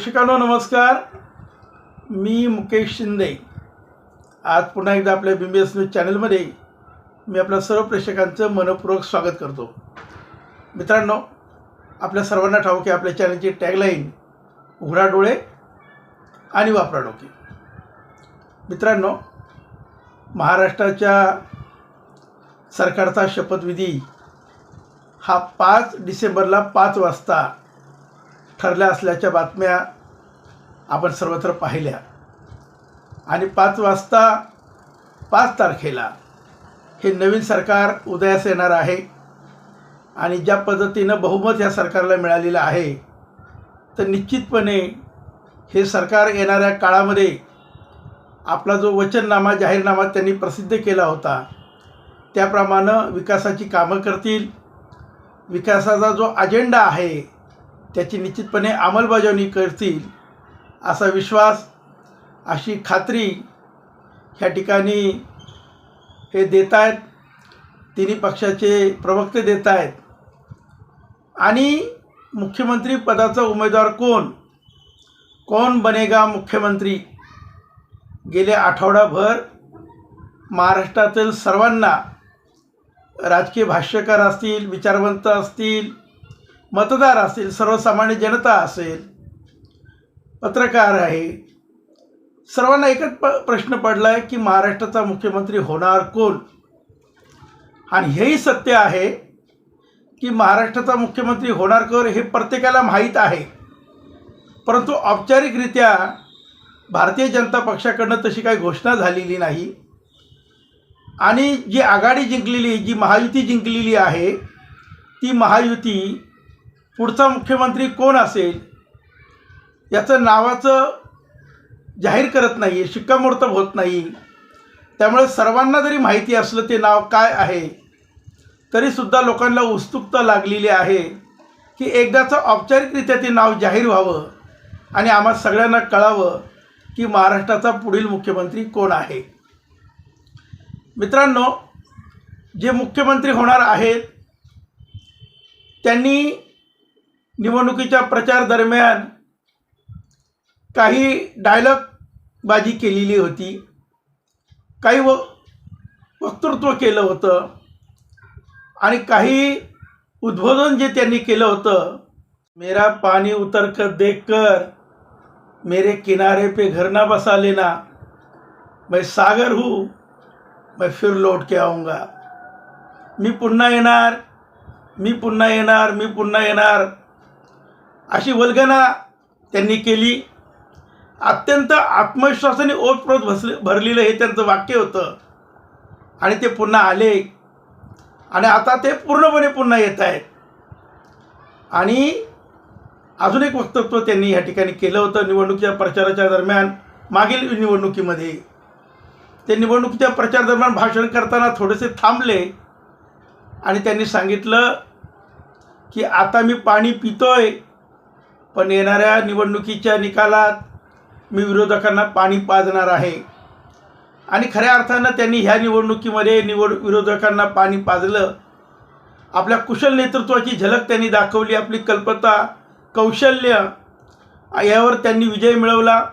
प्रेक्षकांनो नमस्कार. मी मुकेश शिंदे. आज पुन्हा एकदा आपल्या बी बी एस न्यूज चॅनलमध्ये मी आपल्या सर्व प्रेक्षकांचं मनपूर्वक स्वागत करतो. मित्रांनो आपल्या सर्वांना ठाऊक आहे आपल्या चॅनलची टॅगलाईन उघडा डोळे आणि वापरा डोके. मित्रांनो महाराष्ट्राच्या सरकारचा शपथविधी हा पाच डिसेंबरला पाच वाजता ठरल्या असल्याच्या बातम्या आपण सर्वत्र पाहिल्या. आणि पाच वाजता पाच तारखेला हे नवीन सरकार उदयास येणार आहे. आणि ज्या पद्धतीनं बहुमत या सरकारला मिळालेलं आहे तर निश्चितपणे हे सरकार येणाऱ्या काळामध्ये आपला जो वचननामा जाहीरनामा त्यांनी प्रसिद्ध केला होता त्याप्रमाणे विकासाची कामं करतील. विकासाचा जो अजेंडा आहे त्याची निश्चितपणे अंमलबजावणी करतील असा विश्वास अशी खात्री ह्या ठिकाणी हे देत आहेत तिन्ही पक्षाचे प्रवक्ते देत आहेत आणि मुख्यमंत्री पदाचा उमेदवार कोण? कोण बनेगा मुख्यमंत्री? गेले आठवडाभर महाराष्ट्रातील सर्वांना राजकीय भाष्यकार असतील विचारवंत असतील मतदार असतील सर्वसामान्य जनता असेल पत्रकार आहे सर्वांना एकच प प्रश्न पडला आहे की महाराष्ट्राचा मुख्यमंत्री होणार कोण? आणि हेही सत्य आहे की महाराष्ट्राचा मुख्यमंत्री होणार कोण हे प्रत्येकाला माहीत आहे. परंतु औपचारिकरित्या भारतीय जनता पक्षाकडनं तशी काही घोषणा झालेली नाही. आणि जी आघाडी जिंकलेली जी महायुती जिंकलेली आहे ती महायुती पुढचा मुख्यमंत्री कोण असेल याचं नावाचं जाहीर करत नाही आहे शिक्कामोर्तब होत नाही. त्यामुळे सर्वांना जरी माहिती असलं ते नाव काय आहे तरीसुद्धा लोकांना उत्सुकता लागलेली आहे की एकदाचं औपचारिकरित्या ते नाव जाहीर व्हावं आणि आम्हा सगळ्यांना कळावं की महाराष्ट्राचा पुढील मुख्यमंत्री कोण आहे. मित्रांनो जे मुख्यमंत्री होणार आहेत त्यांनी निवडणुकीच्या प्रचार दरम्यान काही डायलॉगबाजी केलेली होती. काही व वक्तृत्व केलं होतं. आणि काही उद्बोधन जे त्यांनी केलं होतं मेरा पानी उतर कर देख कर मेरे किनारे पे घर ना बसा लेना मैं सागर हूँ मैं फिर लौट के आऊँगा। मी पुन्हा येणार मी पुन्हा येणार मी पुन्हा येणार अशी वल्गना त्यांनी केली. अत्यंत आत्मविश्वासाने ओतप्रोत भसले भरलेलं हे त्यांचं वाक्य होतं. आणि ते पुन्हा आले. आणि आता ते पूर्णपणे पुन्हा येत आहेत. आणि अजून एक वक्तव्य त्यांनी या ठिकाणी केलं होतं निवडणुकीच्या प्रचाराच्या दरम्यान मागील निवडणुकीमध्ये. ते निवडणुकीच्या प्रचारादरम्यान भाषण करताना थोडेसे थांबले. आणि त्यांनी सांगितलं की आता मी पाणी पितोय. पण येणाऱ्या निवडणुकीच्या निकालात मी विरोधकांना पाणी पाजणार आहे. आणि खऱ्या अर्थानं त्यांनी ह्या निवडणुकीमध्ये निवड विरोधकांना पाणी पाजलं. आपल्या कुशल नेतृत्वाची झलक त्यांनी दाखवली आपली कल्पता कौशल्य यावर त्यांनी विजय मिळवला.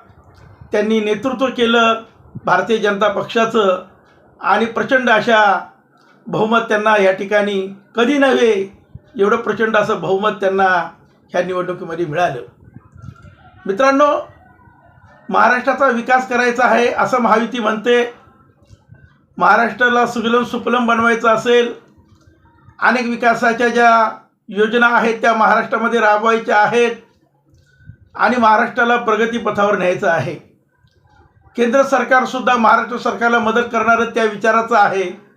त्यांनी नेतृत्व केलं भारतीय जनता पक्षाचं. आणि प्रचंड अशा बहुमत त्यांना या ठिकाणी कधी नव्हे एवढं प्रचंड असं बहुमत त्यांना ह्या निवडणुकीमध्ये मिळालं. मित्रांनो महाराष्ट्राचा विकास करायचा आहे असं महायुती म्हणते. महाराष्ट्राला सुगलम सुफलम बनवायचं असेल अनेक विकासाच्या ज्या योजना आहेत त्या महाराष्ट्रामध्ये राबवायच्या आहेत आणि महाराष्ट्राला प्रगतीपथावर न्यायचं आहे. केंद्र सरकारसुद्धा महाराष्ट्र सरकारला मदत करणारं त्या विचाराचं आहे.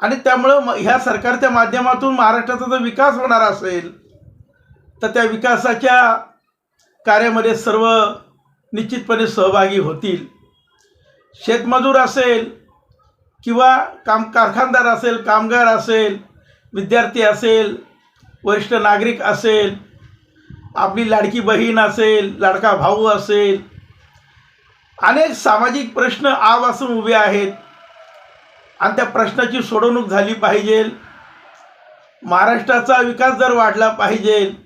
आणि त्यामुळं म ह्या सरकारच्या माध्यमातून महाराष्ट्राचा जर विकास होणार असेल तर त्या विकासाच्या कार्यामध्ये सर्व निश्चितपणे सहभागी होतील. शेतमजूर असेल किंवा काम कारखानदार असेल कामगार असेल विद्यार्थी असेल वरिष्ठ नागरिक असेल आपली लाडकी बहीण असेल लाडका भाऊ असेल अनेक सामाजिक प्रश्न आवासून उभे आहेत. आणि त्या प्रश्नाची सोडवणूक झाली पाहिजे. महाराष्ट्राचा विकास जर वाढला पाहिजे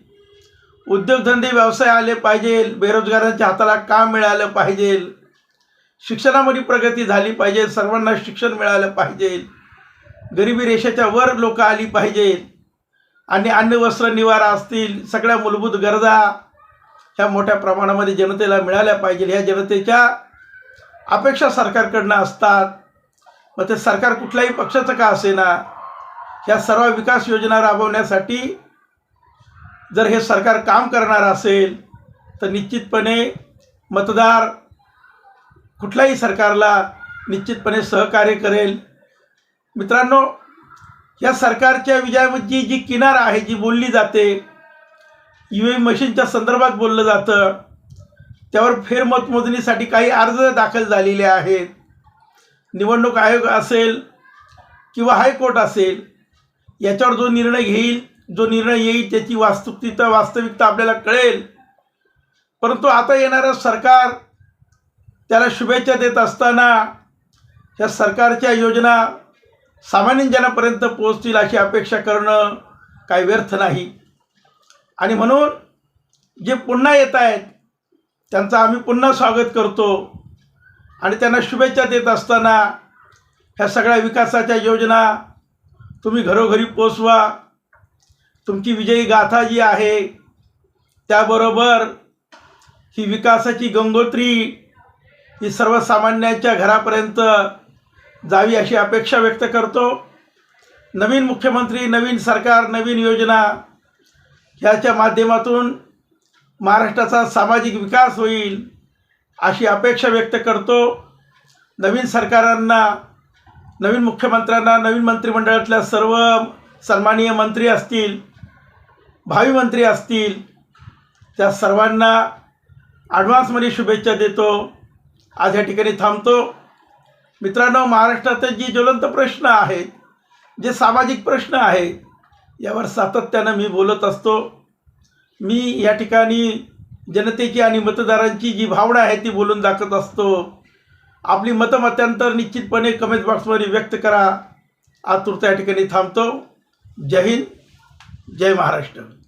उद्योगधंदे व्यवसाय आले पाहिजे बेरोजगारांच्या हाताला काम मिळालं पाहिजे शिक्षणामध्ये प्रगती झाली पाहिजे सर्वांना शिक्षण मिळालं पाहिजे गरिबी रेषेच्या वर लोक आली पाहिजे आणि अन्न वस्त्र निवारा असतील सगळ्या मूलभूत गरजा ह्या मोठ्या प्रमाणामध्ये जनतेला मिळाल्या पाहिजे. ह्या जनतेच्या अपेक्षा सरकारकडनं असतात. मग ते सरकार कुठल्याही पक्षाचं का असेना? ह्या सर्व विकास योजना राबवण्यासाठी जर हे सरकार काम करणार असेल तर निश्चितपणे मतदार कुठल्याही सरकारला निश्चितपणे सहकार्य करेल. मित्रांनो या सरकारच्या विजयाची जी किनार आहे जी बोलली जाते ई व्ही मशीनच्या संदर्भात बोललं जातं त्यावर फेरमतमोजणीसाठी काही अर्ज दाखल झालेले आहेत. निवडणूक आयोग असेल किंवा हायकोर्ट असेल याच्यावर जो निर्णय घेईल जो निर्णय येईल त्याची वास्तविकता वास्तविकता आपल्याला कळेल. परंतु आता येणारं सरकार त्याला शुभेच्छा देत असताना ह्या सरकारच्या योजना सामान्य जनापर्यंत पोहोचतील अशी अपेक्षा करणं काही व्यर्थ नाही. आणि म्हणून जे पुन्हा येत आहेत त्यांचं आम्ही पुन्हा स्वागत करतो. आणि त्यांना शुभेच्छा देत असताना ह्या सगळ्या विकासाच्या योजना तुम्ही घरोघरी पोचवा. तुमची विजयी गाथा जी आहे त्याबरोबर ही विकासाची गंगोत्री ही सर्वसामान्यांच्या घरापर्यंत जावी अशी अपेक्षा व्यक्त करतो. नवीन मुख्यमंत्री नवीन सरकार नवीन योजना ह्याच्या माध्यमातून महाराष्ट्राचा सामाजिक विकास होईल अशी अपेक्षा व्यक्त करतो. नवीन सरकारांना नवीन मुख्यमंत्र्यांना नवीन मंत्रिमंडळातल्या सर्व सन्माननीय मंत्री असतील भावी मंत्री असतील त्या सर्वांना ॲडव्हान्समध्ये शुभेच्छा देतो. आज या ठिकाणी थांबतो. मित्रांनो महाराष्ट्रातील जी ज्वलंत प्रश्न आहेत जे सामाजिक प्रश्न आहेत यावर सातत्यानं मी बोलत असतो. मी या ठिकाणी जनतेची आणि मतदारांची जी भावना आहे ती बोलून दाखवत असतो. आपली मतमतांतर निश्चितपणे कमेंट बॉक्समध्ये व्यक्त करा. आतुरता या ठिकाणी थांबतो. जय हिंद. जय महाराष्ट्र.